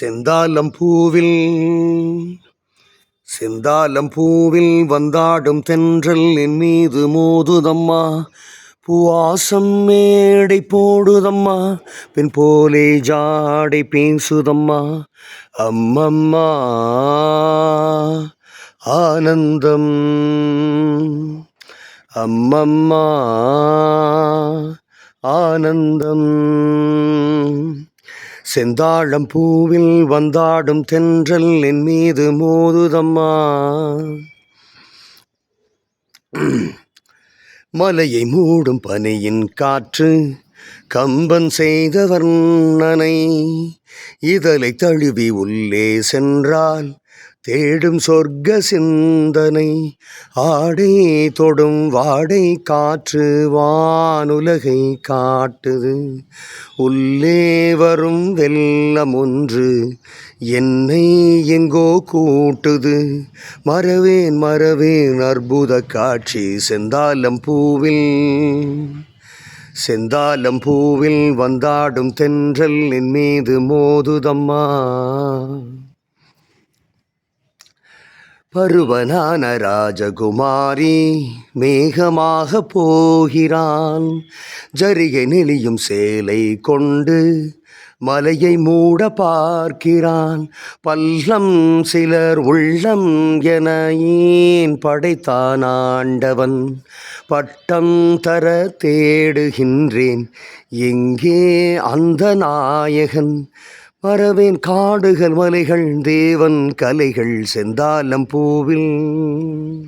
செந்தாலம் பூவில் செந்தாலம் பூவில் வந்தாடும் தென்றல் என் மீது மோதுதம்மா. பூவாசம் மேடை போடுதம்மா பின் போலே ஜாடை பேசுதம்மா. அம்மம்மா ஆனந்தம். அம்மம்மா ஆனந்தம். செந்தாழம் பூவில் வந்தாடும் தென்றல் என் மீது மோதுதம்மா. மலையை மூடும் பனியின் காற்று கம்பன் செய்த வர்ணனை இதழை தழுவி உள்ளே சென்றால் தேடும் சொர்க்க சிந்தனை ஆடை தொடும் வாடை காற்று வானுலகை காட்டுது. உள்ளே வரும் வெள்ளம் ஒன்று என்னை எங்கோ கூட்டுது. மறவேன் மறவேன் அற்புத காட்சி செந்தாலம் பூவில். செந்தாலம் பூவில் வந்தாடும் தென்றல் என் மீது மோதுதம்மா. பருவனான ராஜகுமாரி மேகமாக போகிறான். ஜரிகை நெளியும் சேலை கொண்டு மலையை மூட பார்க்கிறான். பல்லம் சிலர் உள்ளம் என ஏன் படைத்தான் ஆண்டவன்? பட்டம் தர தேடுகின்றேன். எங்கே அந்த நாயகன்? மறவேன் காடுகள் மலைகள் தேவன் கலைகள் செந்தாலம் பூவில்.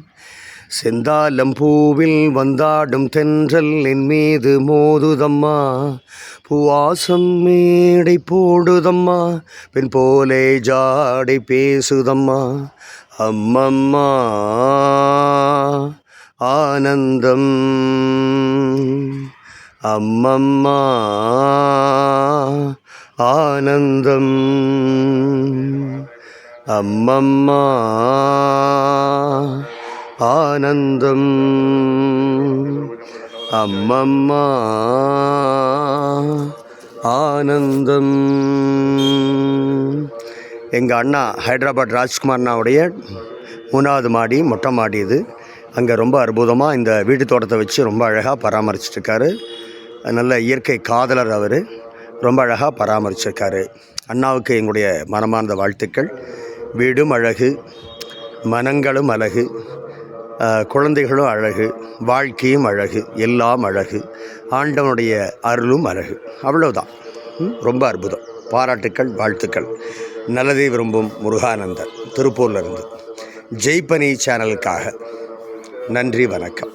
செந்தாலம் பூவில் வந்தாடும் தென்றல் என் மீது மோதுதம்மா. பூவாசம் மேடை போடுதம்மா பின் போலே ஜாடை பேசுதம்மா. அம்மம்மா ஆனந்தம். அம்மம்மா ஆனந்தம். அம்மம்மா ஆனந்தம். அம்மம்மா ஆனந்தம். எங்கள் அண்ணா ஹைதராபாத் ராஜ்குமார் அண்ணாவுடைய மூணாவது மாடி மொட்டை மாடி இது. அங்கே ரொம்ப அற்புதமாக இந்த வீட்டு தோட்டத்தை வச்சு ரொம்ப அழகாக பராமரிச்சிட்ருக்காரு நல்ல இயற்கை காதலர் அவர். ரொம்ப அழகாக பராமரிச்சிருக்காரு. அண்ணாவுக்கு எங்களுடைய மனமார்ந்த வாழ்த்துக்கள். வீடும் அழகு மனங்களும் அழகு குழந்தைகளும் அழகு வாழ்க்கையும் அழகு எல்லாம் அழகு ஆண்டவனுடைய அருளும் அழகு. அவ்வளவுதான். ரொம்ப அற்புதம். பாராட்டுக்கள் வாழ்த்துக்கள். நல்லதை விரும்பும் முருகானந்தர் திருப்பூர்லேருந்து ஜெய்பனி சேனலுக்காக நன்றி வணக்கம்.